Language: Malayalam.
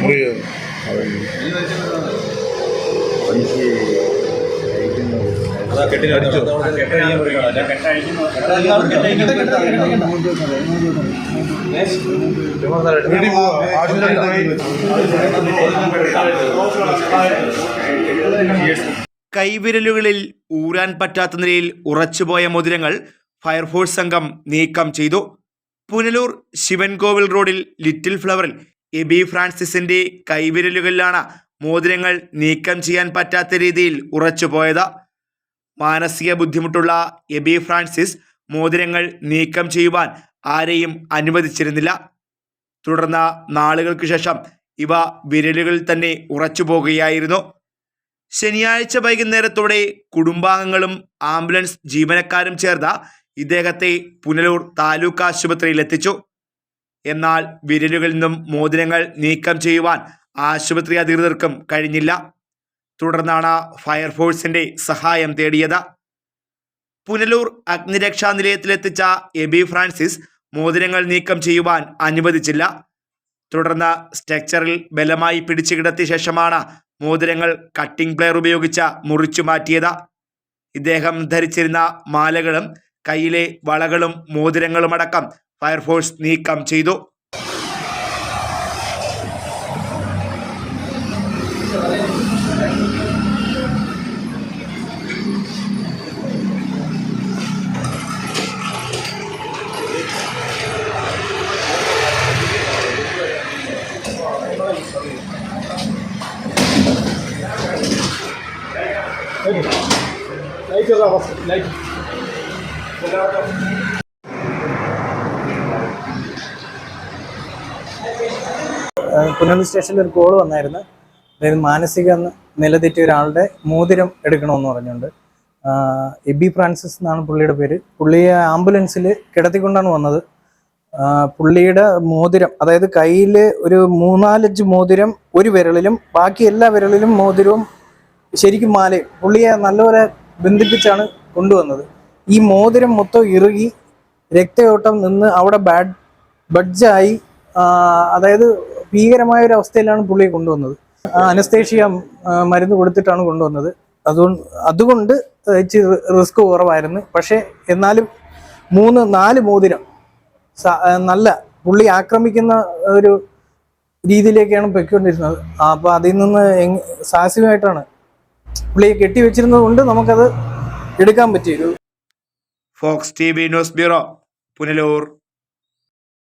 മുറിയോ കൈവിരലുകളിൽ ഊരാൻ പറ്റാത്ത നിലയിൽ ഉറച്ചുപോയ മോതിരങ്ങൾ ഫയർഫോഴ്സ് സംഘം നീക്കം ചെയ്തു. പുനലൂർ ശിവൻകോവിൽ റോഡിൽ ലിറ്റിൽ ഫ്ലവറിൽ എബി ഫ്രാൻസിസിന്റെ കൈവിരലുകളിലാണ് മോതിരങ്ങൾ നീക്കം ചെയ്യാൻ പറ്റാത്ത രീതിയിൽ ഉറച്ചുപോയത് മാനസിക ബുദ്ധിമുട്ടുള്ള എബി ഫ്രാൻസിസ് മോതിരങ്ങൾ നീക്കം ചെയ്യുവാൻ ആരെയും അനുവദിച്ചിരുന്നില്ല. തുടർന്ന് നാളുകൾക്ക് ശേഷം ഇവ വിരലുകളിൽ തന്നെ ഉറച്ചു പോകുകയായിരുന്നു ശനിയാഴ്ച വൈകുന്നേരത്തോടെ കുടുംബാംഗങ്ങളും ആംബുലൻസ് ജീവനക്കാരും ചേർന്ന ഇദ്ദേഹത്തെ പുനലൂർ താലൂക്ക് ആശുപത്രിയിൽ എത്തിച്ചു. എന്നാൽ വിരലുകളിൽ നിന്നും മോതിരങ്ങൾ നീക്കം ചെയ്യുവാൻ ആശുപത്രി അധികൃതർക്കും കഴിഞ്ഞില്ല. തുടർന്നാണ് ഫയർഫോഴ്സിന്റെ സഹായം തേടിയത്. പുനലൂർ അഗ്നിരക്ഷാ നിലയത്തിലെത്തിച്ച എബി ഫ്രാൻസിസ് മോതിരങ്ങൾ നീക്കം ചെയ്യുവാൻ അനുവദിച്ചില്ല. തുടർന്ന് സ്ട്രക്ചറിൽ ബലമായി പിടിച്ചു കിടത്തിയ ശേഷമാണ് മോതിരങ്ങൾ കട്ടിംഗ് പ്ലെയർ ഉപയോഗിച്ച് മുറിച്ചു മാറ്റിയത്. ഇദ്ദേഹം ധരിച്ചിരുന്ന മാലകളും കയ്യിലെ വളകളും മോതിരങ്ങളും അടക്കം ഫയർഫോഴ്സ് നീക്കം ചെയ്തു. പുനലൂർ സ്റ്റേഷനിൽ ഒരു കോൾ വന്നായിരുന്നു. അതായത് മാനസിക നിലതെറ്റിയ നില തെറ്റിയ ഒരാളുടെ മോതിരം എടുക്കണമെന്ന് പറഞ്ഞുകൊണ്ട്. എബി ഫ്രാൻസിസ് എന്നാണ് പുള്ളിയുടെ പേര്. പുള്ളിയെ ആംബുലൻസിൽ കിടത്തിക്കൊണ്ടാണ് വന്നത്. പുള്ളിയുടെ മോതിരം അതായത് കയ്യിൽ ഒരു മൂന്നാലഞ്ച് മോതിരം ഒരു വിരലിലും ബാക്കി എല്ലാ വിരലിലും മോതിരവും ശരിക്കും മാലയും. പുള്ളിയെ നല്ലപോലെ ബന്ധിപ്പിച്ചാണ് കൊണ്ടുവന്നത്. ഈ മോതിരം മൊത്തം ഇറുകി രക്തയോട്ടം നിന്ന് അവിടെ ബാഡ് ബഡ്ജായി അതായത് ഭീകരമായ ഒരു അവസ്ഥയിലാണ് പുള്ളിയെ കൊണ്ടുവന്നത്. അനസ്തേഷ്യ മരുന്ന് കൊടുത്തിട്ടാണ് കൊണ്ടുവന്നത്. അതുകൊണ്ട് അതുകൊണ്ട് റിസ്ക് കുറവായിരുന്നു. പക്ഷേ എന്നാലും മൂന്ന് നാല് മോതിരം നല്ല പുള്ളി ആക്രമിക്കുന്ന ഒരു രീതിയിലേക്കാണ് പൊയ്ക്കൊണ്ടിരുന്നത്. അപ്പോൾ അതിൽ നിന്ന് സാഹസികമായിട്ടാണ് പുള്ളിയെ കെട്ടിവെച്ചിരുന്നത് കൊണ്ട് നമുക്കത് എടുക്കാൻ പറ്റിയൊരു Fox T news bureau Punalur